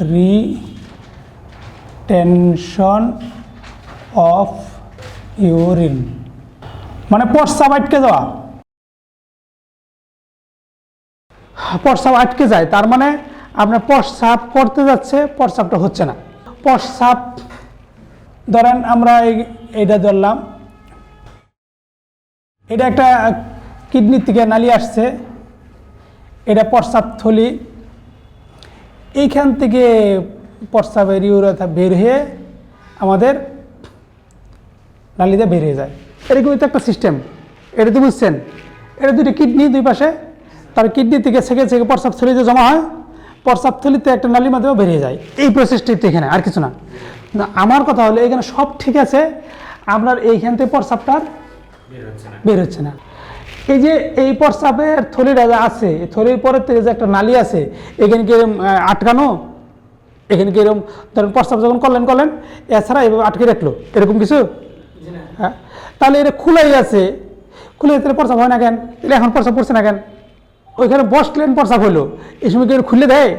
Retention of urine মানে প্রস্রাব আটকে যাওয়া। প্রস্রাব আটকে যায়, তার মানে আপনার প্রস্রাব করতে যাচ্ছে প্রস্রাবটা হচ্ছে না। প্রস্রাব ধরেন আমরা এই- এইটা ধরলাম। এটা একটা কিডনি থেকে নালি আসছে। এটা প্রস্রাব থলি। এইখান থেকে প্রস্রাবের ইউরিয়া বের হয়ে আমাদের নালিতে বেরিয়ে যায়। এরকমই তো একটা সিস্টেম এটা তো বুঝছেন। এটা দুটি কিডনি দুই পাশে। তার কিডনি থেকে সেকে সেকে প্রস্রাব থলিতে জমা হয়। প্রস্রাব থলিতে একটা নালির মাধ্যমে বেরিয়ে যায়। এই প্রসেসটি তো এখানে আর কিছু না। না আমার কথা হলো এখানে সব ঠিক আছে। আপনার এইখান থেকে প্রস্রাবটার বের হচ্ছে না। এই যে এই প্রস্রাবের থলিটা যে আছে থলির পরের থেকে যে একটা নালি আছে, এখানে কি আটকানো? এখানে কি এরকম ধরেন প্রস্রাব যখন করলেন করলেন, এছাড়া এভাবে আটকে রাখল। এরকম কিছু? হ্যাঁ। তাহলে এটা খুলাই আছে। খুলে তাহলে প্রস্রাব হয় না কেন? এটা এখন প্রস্রাব পড়ছে না কেন? ওইখানে বসলেন, প্রস্রাব হলো এই সময় কি খুলে দেয়?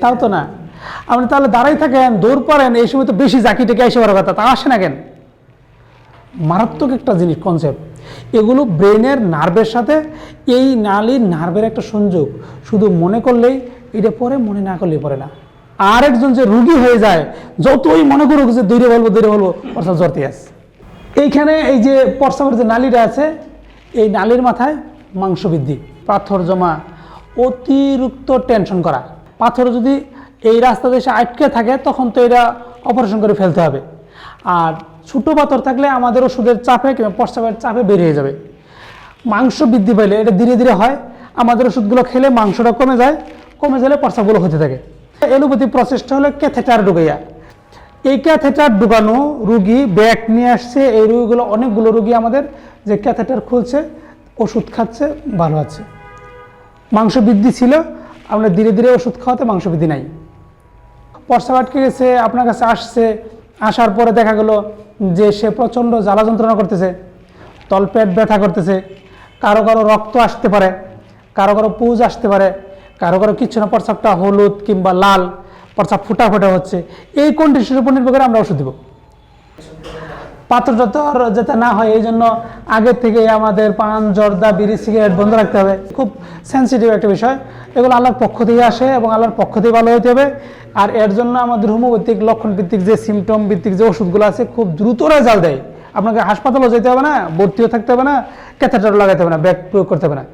তাও তো না। আপনি তাহলে দাঁড়াই থাকেন, দৌড় পড়েন, এই সময় তো বেশি জাকি টেকে এসে বড় কথা, তা আসে না কেন? মারাত্মক একটা জিনিস কনসেপ্ট এগুলো ব্রেনের নার্ভের সাথে, এই নালীর নার্ভের একটা সংযোগ। শুধু মনে করলেই এটা পরে, মনে না করলেই পরে না। আর একজন যে রুগী হয়ে যায়, যতই মনে করুক যে দৈরে বলব দৈরে বলব প্রস্রাব জ্বরতে আছে। এইখানে এই যে প্রস্রাবের যে নালীটা আছে, এই নালীর মাথায় মাংস বৃদ্ধি, পাথর জমা, অতিরিক্ত টেনশন করা। পাথর যদি এই রাস্তা দেশে আটকে থাকে, তখন তো এটা অপারেশন করে ফেলতে হবে। আর ছোটো পাথর থাকলে আমাদের ওষুধের চাপে কিংবা প্রস্রাবের চাপে বেরিয়ে যাবে। মাংস বৃদ্ধি পাইলে এটা ধীরে ধীরে হয়। আমাদের ওষুধগুলো খেলে মাংসটা কমে যায়, কমে গেলে প্রস্রাবগুলো হতে থাকে। এলোপ্যাথি প্রসেসটা হলো ক্যাথেটার ঢুকাইয়া এই ক্যাথেটার ঢুকানো রুগী ব্যাগ নিয়ে আসছে। এই রুগীগুলো অনেকগুলো রুগী আমাদের যে ক্যাথেটার খুলছে, ওষুধ খাচ্ছে, ভালো আছে। মাংস বৃদ্ধি ছিল, আমরা ধীরে ধীরে ওষুধ খাওয়াতে মাংস বৃদ্ধি নাই। প্রস্রাব আটকে গেছে, আপনার কাছে আসছে আসার পরে দেখা গেল যে সে প্রচণ্ড জ্বালা যন্ত্রণা করতেছে, তলপেট ব্যথা করতেছে, কারও কারও রক্ত আসতে পারে, কারও কারও পুজ আসতে পারে, কারও কারও কিছু না, প্রস্রাবটা হলুদ কিংবা লাল, প্রস্রাব ফুটা ফুটা হচ্ছে। এই কন্ডিশনের উপর নির্ভর করে আমরা ওষুধ দেবো। পাত্র টাত্র যাতে না হয়, এই জন্য আগে থেকে আমাদের পান, জর্দা, বিড়ি, সিগারেট বন্ধ রাখতে হবে। খুব সেন্সিটিভ একটা বিষয়। এগুলো আল্লাহর পক্ষ থেকে আসে এবং আল্লাহর পক্ষ থেকে ভালো হতে হবে। আর এর জন্য আমাদের হোমিওপ্যাথিক লক্ষণ ভিত্তিক যে সিমটম ভিত্তিক যে ওষুধগুলো আছে, খুব দ্রুত রেজাল্ট দেয়। আপনাকে হাসপাতালও যেতে হবে না, ভর্তিও থাকতে হবে না ক্যাথেটারও লাগাতে হবে না, ব্যাগ প্রয়োগ করতে হবে না।